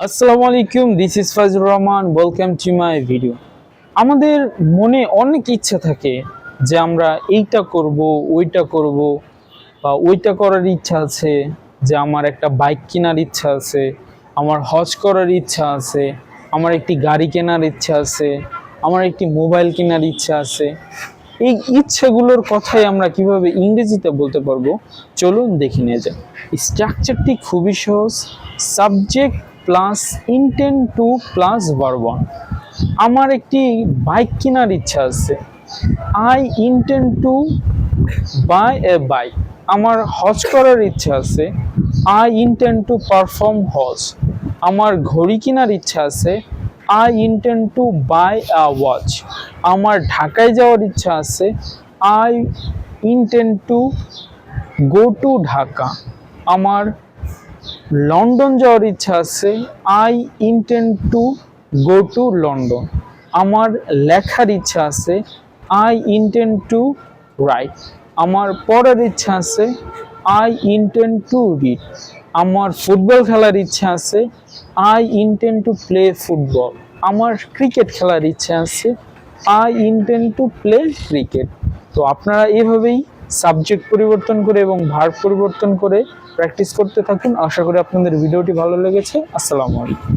আসসালামু আলাইকুম this is Fazur Rahman welcome to my video আমাদের মনে অনেক ইচ্ছা থাকে যে আমরা এইটা করব, ওইটা করব, বা ওইটা করার ইচ্ছা আছে, যে আমার একটা বাইক কেনার ইচ্ছা আছে, আমার হজ করার ইচ্ছা আছে, আমার একটি গাড়ি কেনার ইচ্ছা আছে, আমার একটি মোবাইল কেনার ইচ্ছা আছে। এই ইচ্ছাগুলোর কথাই আমরা কীভাবে ইংরেজিতে বলতে পারব? চলুন দেখে নিয়ে যাই স্ট্রাকচারটি খুবই সহজ। Subject plus intend to plus verb আমার একটি বাইক কেনার ইচ্ছা আছে। I intend to buy a bike আমার হজ করার ইচ্ছা আছে। I intend to perform hajj. আমার ঘড়ি কেনার ইচ্ছা আছে। I intend to buy a watch আমার ঢাকায় যাওয়ার ইচ্ছা আছে। I intend to go to Dhaka আমার লন্ডন যাওয়ার ইচ্ছা আছে। I intend to go to London আমার লেখার ইচ্ছা আছে। আই ইন্টেন টু রাইট আমার পড়ার ইচ্ছা আছে। আই ইন্টেন টু রিড আমার ফুটবল খেলার ইচ্ছা আছে। I intend to play football আমার ক্রিকেট খেলার ইচ্ছা আছে। I intend to play cricket তো আপনারা এভাবেই সাবজেক্ট পরিবর্তন করে এবং ভার পরিবর্তন করে প্র্যাকটিস করতে থাকুন। আশা করি আপনাদের ভিডিওটি ভালো লেগেছে। আসসালামু আলাইকুম।